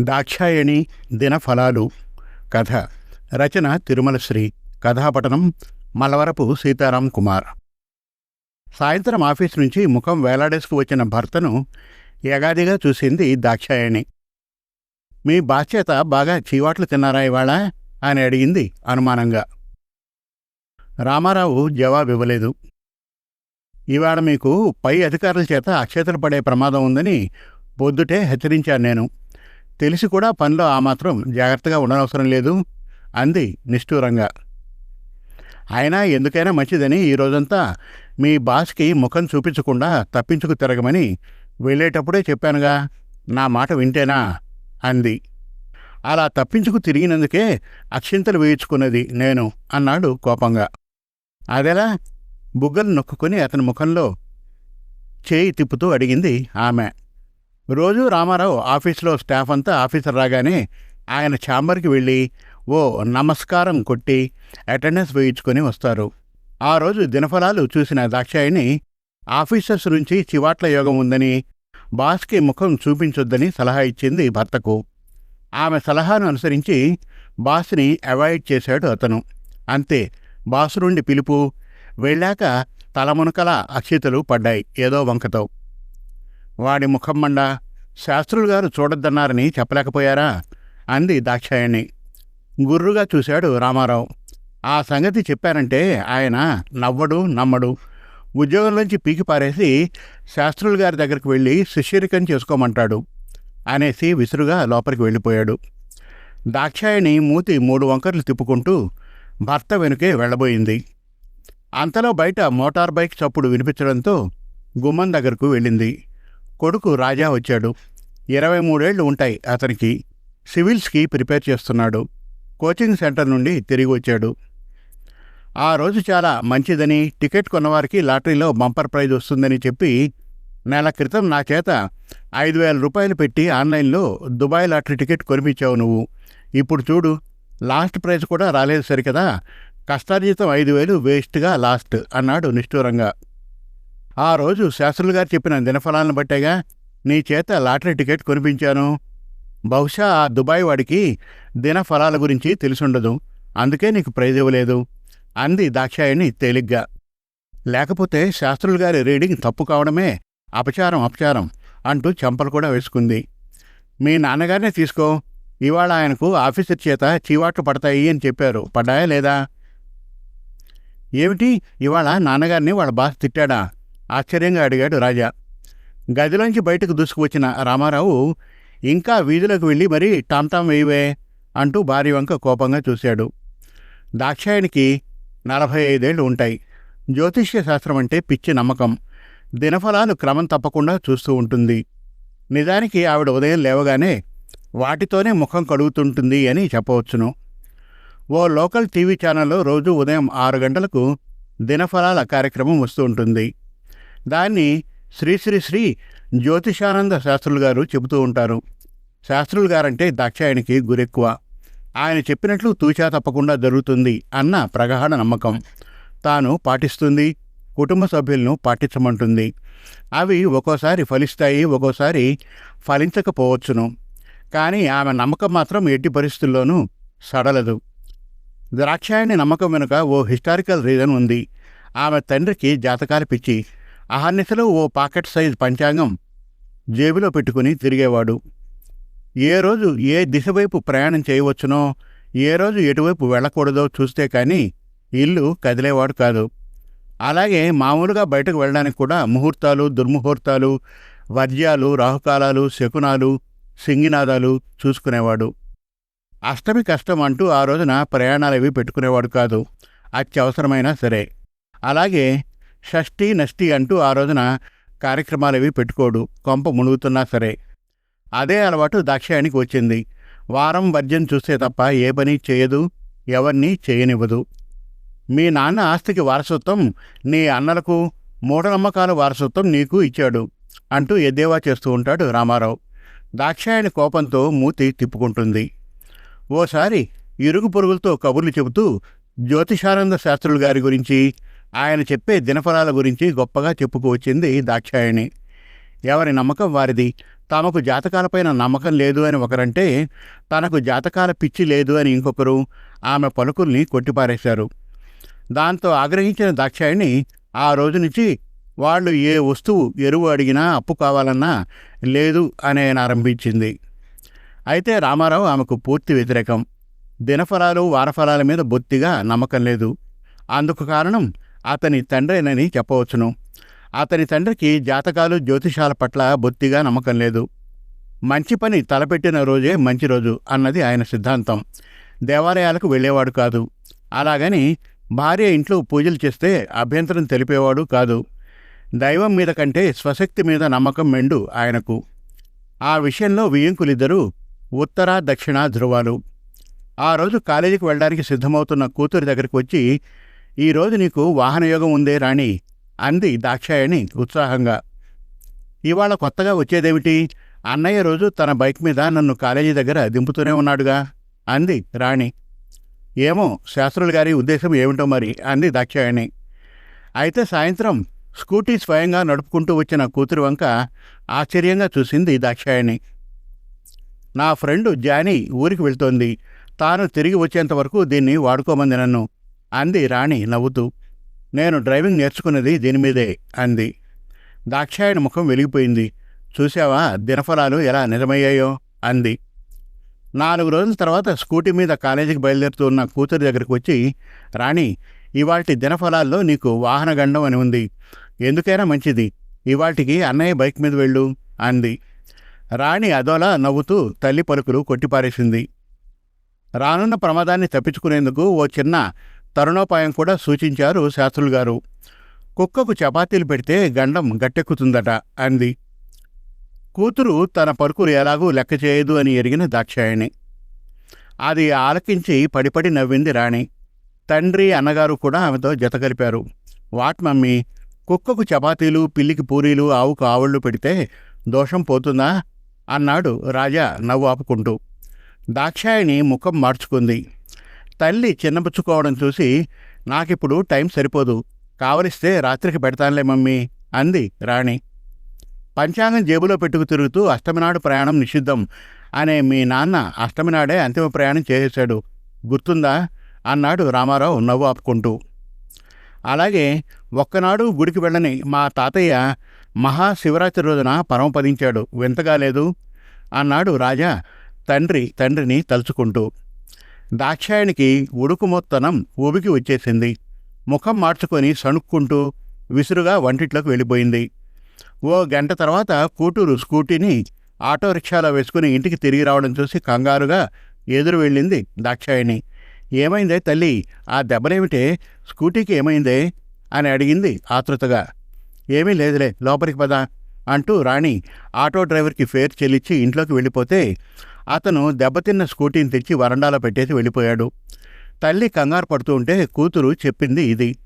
దాక్షాయణి దినఫలాలు. కథ. రచన తిరుమల శ్రీ. కథాపటనం మలవరపు సీతారాం కుమార్. సాయంత్రం ఆఫీస్ నుంచి ముఖం వేలాడేసుకు వచ్చిన భర్తను యగాదిగా చూసింది దాక్షాయణి. మీ బాధ్యత బాగా చీవాట్లు తిన్నారా ఇవాళ? అని అడిగింది అనుమానంగా. రామారావు జవాబివ్వలేదు ఇవాళ మీకు పై అధికారుల చేత అక్షతలు పడే ప్రమాదం ఉందని పొద్దుటే హెచ్చరించాను నేను. తెలిసి కూడా పనిలో ఆ మాత్రం జాగ్రత్తగా ఉండనవసరం లేదు అంది నిష్ఠూరంగా. అయినా ఎందుకైనా మంచిదని ఈ రోజంతా మీ బాస్కి ముఖం చూపించకుండా తప్పించుకు తిరగమని వెళ్ళేటప్పుడే చెప్పానుగా నా మాట వింటేనా? అంది. అలా తప్పించుకు తిరిగినందుకే అక్షింతలు వేయించుకున్నది నేను అన్నాడు కోపంగా. అదెలా? బుగ్గలు నొక్కుని అతని ముఖంలో చేయి తిప్పుతూ అడిగింది ఆమె. రోజు రామారావు ఆఫీసులో స్టాఫ్ అంతా ఆఫీసర్ రాగానే ఆయన ఛాంబర్కి వెళ్ళి ఓ నమస్కారం కొట్టి అటెండెన్స్ వేయించుకొని వస్తారు. ఆ రోజు దినఫలాలు చూసిన దాక్షాయిని ఆఫీసర్స్ నుంచి చివాట్ల యోగం ఉందని బాస్కి ముఖం చూపించొద్దని సలహా ఇచ్చింది భర్తకు. ఆమె సలహాను అనుసరించి బాస్ని అవాయిడ్ చేశాడు అతను. అంతే బాసు నుండి పిలుపు వెళ్ళాక తలమునకల అక్షితలు పడ్డాయి ఏదో వంకతో. వాడి ముఖం మండ శాస్త్రులు గారు చూడొద్దన్నారని చెప్పలేకపోయారా? అంది దాక్షాయణి. గుర్రుగా చూశాడు రామారావు. ఆ సంగతి చెప్పారంటే ఆయన నవ్వడు నమ్మడు. ఉద్యోగంలోంచి పీకిపారేసి శాస్త్రులు గారి దగ్గరికి వెళ్ళి శిష్యరికం చేసుకోమంటాడు అనేసి విసురుగా లోపలికి వెళ్ళిపోయాడు. దాక్షాయణి మూతి మూడు వంకర్లు తిప్పుకుంటూ భర్త వెనుకే వెళ్ళబోయింది. అంతలో బయట మోటార్ బైక్ చప్పుడు వినిపించడంతో గుమ్మం దగ్గరకు వెళ్ళింది. కొడుకు రాజా వచ్చాడు. ఇరవై మూడేళ్ళు ఉంటాయి అతనికి. సివిల్స్కి ప్రిపేర్ చేస్తున్నాడు. కోచింగ్ సెంటర్ నుండి తిరిగి వచ్చాడు. ఆ రోజు చాలా మంచిదని టికెట్ కొన్నవారికి లాటరీలో బంపర్ ప్రైజ్ వస్తుందని చెప్పి నెల క్రితం నా చేత ఐదు వేల రూపాయలు పెట్టి ఆన్లైన్లో దుబాయ్ లాటరీ టికెట్ కొనిపించావు నువ్వు. ఇప్పుడు చూడు లాస్ట్ ప్రైజ్ కూడా రాలేదు సరికదా? కష్టార్జితం ఐదు వేలు వేస్ట్గా లాస్ట్ అన్నాడు నిష్ఠూరంగా. ఆ రోజు శాస్త్రులు గారు చెప్పిన దినఫలాలను బట్టేగా నీ చేత లాటరీ టికెట్ కొనిపించాను. బహుశా ఆ దుబాయ్ వాడికి దినఫలాల గురించి తెలిసుండదు. అందుకే నీకు ప్రైజ్ ఇవ్వలేదు. అంది దాక్షాయణి తేలిగ్గా. లేకపోతే శాస్త్రులు గారి రీడింగ్ తప్పు కావడమే అపచారం అపచారం అంటూ చెంపలు కూడా వేసుకుంది. మీ నాన్నగారినే తీసుకో. ఇవాళ ఆయనకు ఆఫీసర్ చేత చీవాట్లు పడతాయి అని చెప్పారు. పడ్డాయా లేదా? ఏమిటి? ఇవాళ నాన్నగారిని వాళ్ళ బాస్ తిట్టాడా? ఆశ్చర్యంగా అడిగాడు రాజా. గదిలోంచి బయటకు దూసుకువచ్చిన రామారావు ఇంకా వీధిలోకి వెళ్ళి మరీ టాంతాం వేయవే అంటూ భార్య వంక కోపంగా చూశాడు. దాక్షాయనికి నలభై ఐదేళ్ళు ఉంటాయి. జ్యోతిష్య శాస్త్రం అంటే పిచ్చి నమ్మకం. దినఫలాలు క్రమం తప్పకుండా చూస్తూ ఉంటుంది. నిజానికి ఆవిడ ఉదయం లేవగానే వాటితోనే ముఖం కడుగుతుంటుంది అని చెప్పవచ్చును. ఓ లోకల్ టీవీ ఛానల్లో రోజు ఉదయం ఆరు గంటలకు దినఫలాల కార్యక్రమం వస్తూ ఉంటుంది. దాన్ని శ్రీ శ్రీ శ్రీ జ్యోతిషానంద శాస్త్రులు గారు చెబుతూ ఉంటారు. శాస్త్రులు గారంటే దాక్షాయణికి గురెక్కువ. ఆయన చెప్పినట్లు తూచా తప్పకుండా జరుగుతుంది అన్న ప్రగాఢ నమ్మకం. తాను పాటిస్తుంది కుటుంబ సభ్యులను పాటించమంటుంది. అవి ఒక్కోసారి ఫలిస్తాయి ఒక్కోసారి ఫలించకపోవచ్చును. కానీ ఆమె నమ్మకం మాత్రం ఎట్టి పరిస్థితుల్లోనూ సడలదు. ద్రాక్షాయణి నమ్మకం వెనుక ఓ హిస్టారికల్ రీజన్ ఉంది. ఆమె తండ్రికి జాతకాలు పిచ్చి. అహర్నిశలో ఓ పాకెట్ సైజ్ పంచాంగం జేబులో పెట్టుకుని తిరిగేవాడు. ఏ రోజు ఏ దిశ వైపు ప్రయాణం చేయవచ్చునో ఏ రోజు ఎటువైపు వెళ్ళకూడదో చూస్తే కానీ ఇల్లు కదిలేవాడు కాదు. అలాగే మామూలుగా బయటకు వెళ్ళడానికి కూడా ముహూర్తాలు దుర్ముహూర్తాలు వర్జ్యాలు రాహుకాలాలు శకునాలు సింగినాదాలు చూసుకునేవాడు. అష్టమి కష్టం అంటూ ఆ రోజున ప్రయాణాలవి పెట్టుకునేవాడు కాదు. అత్యవసరమైనా సరే. అలాగే షష్ఠి నష్టి అంటూ ఆ రోజున కార్యక్రమాలవి పెట్టుకోడు. కొంప మునుగుతున్నా సరే. అదే అలవాటు దాక్షాయనికి వచ్చింది. వారం వర్జం చూస్తే తప్ప ఏ పని చేయదు ఎవరిని చేయనివ్వదు. మీ నాన్న ఆస్తికి వారసత్వం నీ అన్నలకు మూఢనమ్మకాల వారసత్వం నీకు ఇచ్చాడు అంటూ ఎద్దేవా చేస్తూ ఉంటాడు రామారావు. దాక్షాయణి కోపంతో మూతి తిప్పుకుంటుంది. ఓసారి ఇరుగు పొరుగులతో కబుర్లు చెబుతూ జ్యోతిషానంద శాస్త్రులు గారి గురించి ఆయన చెప్పే దినఫలాల గురించి గొప్పగా చెప్పుకువచ్చింది దాక్షాయణి. ఎవరి నమ్మకం వారిది? తమకు జాతకాలపైన నమ్మకం లేదు అని ఒకరంటే తనకు జాతకాల పిచ్చి లేదు అని ఇంకొకరు ఆమె పలుకుల్ని కొట్టిపారేశారు. దాంతో ఆగ్రహించిన దాక్షాయిని ఆ రోజు నుంచి వాళ్ళు ఏ వస్తువు ఎరువు అడిగినా అప్పు కావాలన్నా లేదు అనే ఆరంభించింది. అయితే రామారావు ఆమెకు పూర్తి వ్యతిరేకం. దినఫలాలు వారఫలాల మీద బొత్తిగా నమ్మకం లేదు. అందుకు కారణం అతని తండ్రేనని చెప్పవచ్చును. అతని తండ్రికి జాతకాలు జ్యోతిషాల పట్ల బొత్తిగా నమ్మకం లేదు. మంచి పని తలపెట్టిన రోజే మంచి రోజు అన్నది ఆయన సిద్ధాంతం. దేవాలయాలకు వెళ్ళేవాడు కాదు. అలాగని భార్య ఇంట్లో పూజలు చేస్తే అభ్యంతరం తెలిపేవాడు కాదు. దైవం మీద కంటే స్వశక్తి మీద నమ్మకం మెండు ఆయనకు. ఆ విషయంలో వియ్యంకులిద్దరూ ఉత్తర దక్షిణ ధృవాలు ఆ రోజు కాలేజీకి వెళ్ళడానికి సిద్ధమవుతున్న కూతురి దగ్గరికి వచ్చి ఈరోజు నీకు వాహనయోగం ఉందే రాణి అంది దాక్షాయణి ఉత్సాహంగా. ఇవాళ కొత్తగా వచ్చేదేమిటి? అన్నయ్య రోజు తన బైక్ మీద నన్ను కాలేజీ దగ్గర దింపుతూనే ఉన్నాడుగా అంది రాణి. ఏమో శాస్త్రులు గారి ఉద్దేశం ఏమిటో మరి అంది దాక్షాయణి. అయితే సాయంత్రం స్కూటీ స్వయంగా నడుపుకుంటూ వచ్చిన కూతురు వంక ఆశ్చర్యంగా చూసింది దాక్షాయణి. నా ఫ్రెండు జానీ ఊరికి వెళ్తోంది. తాను తిరిగి వచ్చేంత వరకు దీన్ని వాడుకోమంది నన్ను. అంది రాణి నవ్వుతూ. నేను డ్రైవింగ్ నేర్చుకున్నది దీనిమీదే అంది. దాక్షాయణ ముఖం వెలిగిపోయింది. చూశావా దినఫలాలు ఎలా నిజమయ్యాయో అంది. నాలుగు రోజుల తర్వాత స్కూటీ మీద కాలేజీకి బయలుదేరుతూ ఉన్న కూతురి దగ్గరికి వచ్చి రాణి ఇవాటి దినఫలాల్లో నీకు వాహన గండం అని ఉంది. ఎందుకైనా మంచిది. ఇవాటికి అన్నయ్య బైక్ మీద వెళ్ళు అంది. రాణి అదోలా నవ్వుతూ తల్లి పలుకులు కొట్టిపారేసింది. రానున్న ప్రమాదాన్ని తప్పించుకునేందుకు ఓ చిన్న తరుణోపాయం కూడా సూచించారు శాస్త్రులు గారు. కుక్కకు చపాతీలు పెడితే గండం గట్టెక్కుతుందట అంది. కూతురు తన పరుకులు ఎలాగూ లెక్క చేయదు అని ఎరిగిన దాక్షాయణి. అది ఆలకించి పడిపడి నవ్వింది రాణి. తండ్రి అన్నగారు కూడా ఆమెతో జతకలిపారు వాట్ మమ్మీ కుక్కకు చపాతీలు పిల్లికి పూరీలు ఆవుకు ఆవుళ్ళు పెడితే దోషం పోతుందా? అన్నాడు రాజా నవ్వు ఆపుకుంటూ దాక్షాయణి ముఖం మార్చుకుంది. తల్లి చిన్నపుచ్చుకోవడం చూసి నాకిప్పుడు టైం సరిపోదు. కావలిస్తే రాత్రికి పెడతానులే మమ్మీ అంది రాణి. పంచాంగం జేబులో పెట్టుకు తిరుగుతూ అష్టమినాడు ప్రయాణం నిషిద్ధం అనే మీ నాన్న అష్టమినాడే అంతిమ ప్రయాణం చేసేశాడు. గుర్తుందా? అన్నాడు రామారావు నవ్వు ఆపుకుంటూ. అలాగే ఒక్కనాడు గుడికి వెళ్ళని మా తాతయ్య మహాశివరాత్రి రోజున పరమపదించాడు వింతగా లేదు? అన్నాడు రాజా తండ్రి తండ్రిని తలుచుకుంటూ. దాక్షాయణికి ఉడుకుమొత్తనం ఊబికి వచ్చేసింది. ముఖం మార్చుకొని సణుక్కుంటూ విసురుగా వంటిట్లోకి వెళ్ళిపోయింది. ఓ గంట తర్వాత కూటూరు స్కూటీని ఆటో రిక్షాలో వేసుకుని ఇంటికి తిరిగి రావడం చూసి కంగారుగా ఎదురు వెళ్ళింది దాక్షాయణి. ఏమైందే తల్లి? ఆ దెబ్బలేమిటే? స్కూటీకి ఏమైందే? అని అడిగింది ఆతృతగా. ఏమీ లేదులే లోపలికి పదా అంటూ రాణి ఆటో డ్రైవర్కి ఫేర్ చెల్లించి ఇంట్లోకి వెళ్ళిపోతే అతను దెబ్బతిన్న స్కూటీని తెచ్చి వరండాలో పెట్టేసి వెళ్ళిపోయాడు. తల్లి కంగారు పడుతూ ఉంటే కూతురు చెప్పింది ఇది.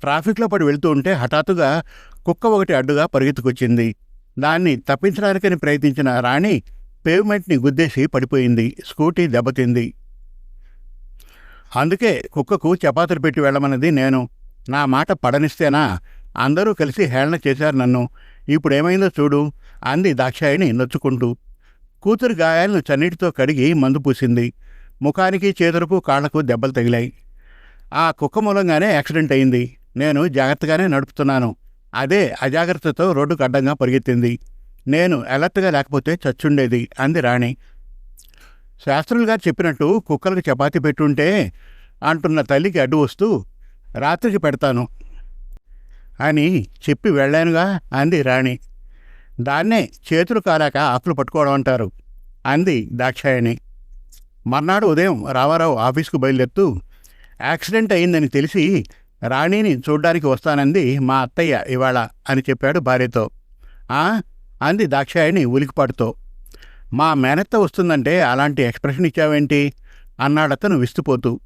ట్రాఫిక్లో పడి వెళ్తూ ఉంటే హఠాత్తుగా కుక్క ఒకటి అడ్డుగా పరిగెత్తుకొచ్చింది. దాన్ని తప్పించడానికని ప్రయత్నించిన రాణి పేవ్మెంట్ని గుద్దేసి పడిపోయింది. స్కూటీ దెబ్బతింది. అందుకే కుక్కకు చపాతీలు పెట్టి వెళ్ళమన్నది నేను. నా మాట పడనిస్తేనా? అందరూ కలిసి హేళన చేశారు నన్ను. ఇప్పుడేమైందో చూడు అంది దాక్షాయిని నొచ్చుకుంటూ. కూతురు గాయాలను చన్నీటితో కడిగి మందు పూసింది. ముఖానికి చేతులకు కాళ్ళకు దెబ్బలు తగిలాయి. ఆ కుక్క మూలంగానే యాక్సిడెంట్ అయింది. నేను జాగ్రత్తగానే నడుపుతున్నాను. అదే అజాగ్రత్తతో రోడ్డుకు అడ్డంగా పరిగెత్తింది. నేను అలర్ట్గా లేకపోతే చచ్చుండేది అంది రాణి. శాస్త్రులు గారు చెప్పినట్టు కుక్కలకు చపాతీ పెట్టుంటే అంటున్న తల్లికి అడ్డు వస్తూ రాత్రికి పెడతాను అని చెప్పి వెళ్ళానుగా అంది రాణి. దాన్నే చేతులు కాలాక ఆకులు పట్టుకోవడం అంటారు. అంది దాక్షాయణి. మర్నాడు ఉదయం రామారావు ఆఫీస్కు బయలుదేరుతూ యాక్సిడెంట్ అయిందని తెలిసి రాణిని చూడ్డానికి వస్తానంది మా అత్తయ్య ఇవాళ అని చెప్పాడు భార్యతో. ఆ? అంది దాక్షాయణి ఉలికిపాటుతో. మా మేనత్త వస్తుందంటే అలాంటి ఎక్స్ప్రెషన్ ఇచ్చావేంటి? అన్నాడతను విస్తుపోతూ.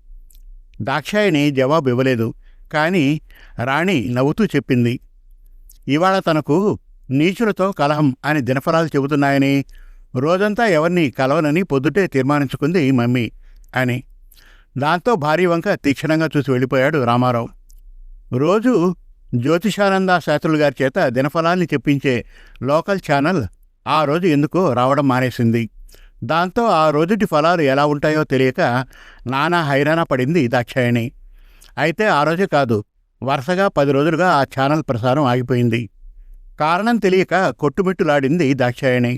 దాక్షాయణి జవాబు ఇవ్వలేదు కానీ రాణి నవ్వుతూ చెప్పింది. ఇవాళ తనకు నీచులతో కలహం అని దినఫలాలు చెబుతున్నాయని రోజంతా ఎవరిని కలవనని పొద్దుటే తీర్మానించుకుంది మమ్మీ అని. దాంతో భార్య వంక తీక్షణంగా చూసి వెళ్ళిపోయాడు రామారావు. రోజు జ్యోతిషానంద శాస్త్రులు గారి చేత దినఫలాల్ని చెప్పించే లోకల్ ఛానల్ ఆ రోజు ఎందుకో రావడం మానేసింది. దాంతో ఆ రోజుటి ఫలాలు ఎలా ఉంటాయో తెలియక నానా హైరాణ పడింది దాక్షాయణి. అయితే ఆ రోజే కాదు వరుసగా పది రోజులుగా ఆ ఛానల్ ప్రసారం ఆగిపోయింది. కారణం తెలియక కొట్టుమిట్టులాడింది దాక్షాయణి.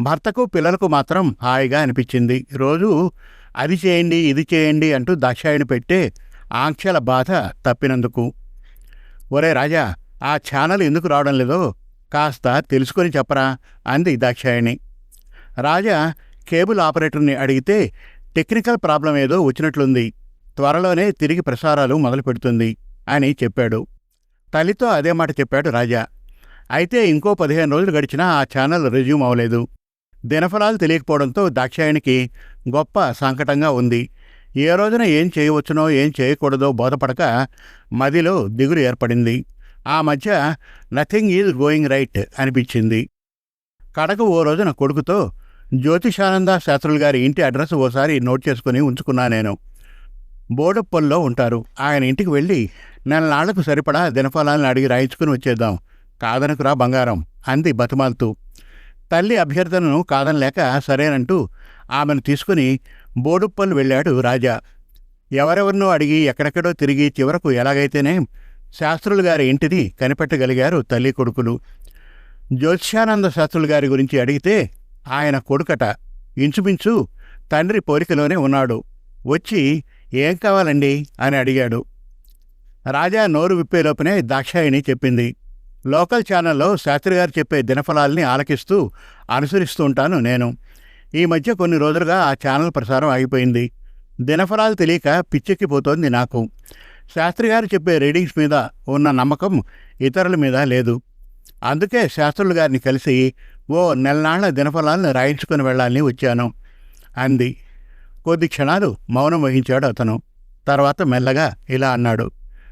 భర్తకు పిల్లలకు మాత్రం హాయిగా అనిపించింది. రోజు అది చేయండి ఇది చేయండి అంటూ దాక్షాయణి పెట్టే ఆంక్షల బాధ తప్పినందుకు. ఒరే రాజా ఆ ఛానల్ ఎందుకు రావడం లేదో కాస్త తెలుసుకొని చెప్పరా అంది దాక్షాయణి. రాజా కేబుల్ ఆపరేటర్ని అడిగితే టెక్నికల్ ప్రాబ్లం ఏదో వచ్చినట్లుంది. త్వరలోనే తిరిగి ప్రసారాలు మొదలు పెడుతుంది అని చెప్పాడు. తల్లితో అదే మాట చెప్పాడు రాజా. అయితే ఇంకో పదిహేను రోజులు గడిచినా ఆ ఛానల్ రెజ్యూమ్ అవ్వలేదు. దినఫలాలు తెలియకపోవడంతో దాక్షాయణికి గొప్ప సంకటంగా ఉంది. ఏ రోజున ఏం చేయవచ్చునో ఏం చేయకూడదో బోధపడక మదిలో దిగులు ఏర్పడింది. ఆ మధ్య నథింగ్ ఈజ్ గోయింగ్ రైట్ అనిపించింది. కడకు ఓ రోజున కొడుకుతో జ్యోతిషానంద శాస్త్రులు గారి ఇంటి అడ్రస్ ఓసారి నోట్ చేసుకుని ఉంచుకున్నా నేను. బోడప్పల్లో ఉంటారు. ఆయన ఇంటికి వెళ్ళి నెలనాళ్ళకు సరిపడా దినఫలాలను అడిగి రాయించుకుని వచ్చేద్దాం. కాదనకురా బంగారం అంది బతిమాలుతూ. తల్లి అభ్యర్థనను కాదనలేక సరేనంటూ ఆమెను తీసుకుని బోడుప్పల్ వెళ్ళాడు రాజా. ఎవరెవరినో అడిగి ఎక్కడెక్కడో తిరిగి చివరకు ఎలాగైతేనే శాస్త్రులు గారి ఇంటిని కనిపెట్టగలిగారు తల్లి కొడుకులు. జ్యోత్స్యానంద శాస్త్రులు గారి గురించి అడిగితే ఆయన కొడుకట. ఇంచుమించు తండ్రి పోలికలోనే ఉన్నాడు. వచ్చి ఏం కావాలండి? అని అడిగాడు. రాజా నోరు విప్పేలోపునే దాక్షాయిని చెప్పింది. లోకల్ ఛానల్లో శాస్త్రి గారు చెప్పే దినఫలాల్ని ఆలకిస్తూ అనుసరిస్తూ ఉంటాను నేను. ఈ మధ్య కొన్ని రోజులుగా ఆ ఛానల్ ప్రసారం ఆగిపోయింది. దినఫలాలు తెలియక పిచ్చెక్కిపోతోంది నాకు. శాస్త్రి గారు చెప్పే రీడింగ్స్ మీద ఉన్న నమ్మకం ఇతరుల మీద లేదు. అందుకే శాస్త్రులు గారిని కలిసి ఓ నెలనాళ్ళ దినఫలాలను రాయించుకుని వెళ్ళాలని వచ్చాను. అంది. కొద్ది క్షణాలు మౌనం వహించాడు అతను. తర్వాత మెల్లగా ఇలా అన్నాడు.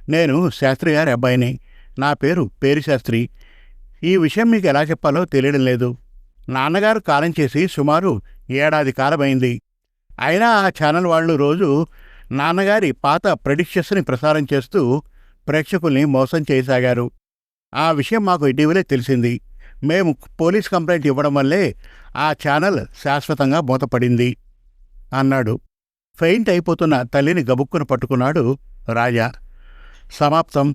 నేను శాస్త్రి గారి అబ్బాయిని. నా పేరు పేరిశాస్త్రి. ఈ విషయం మీకు ఎలా చెప్పాలో తెలియడం లేదు. నాన్నగారు కాలం చేసి సుమారు ఏడాది కాలమైంది. అయినా ఆ ఛానల్ వాళ్ళు రోజు నాన్నగారి పాత ప్రెడిక్షస్ని ప్రసారం చేస్తూ ప్రేక్షకుల్ని మోసం చేయసాగారు. ఆ విషయం మాకు ఇటీవలే తెలిసింది. మేము పోలీస్ కంప్లైంట్ ఇవ్వడం వల్లే ఆ ఛానల్ శాశ్వతంగా మూతపడింది అన్నాడు. ఫెయింట్ అయిపోతున్న తల్లిని గబుక్కున పట్టుకున్నాడు రాజా. సమాప్తం.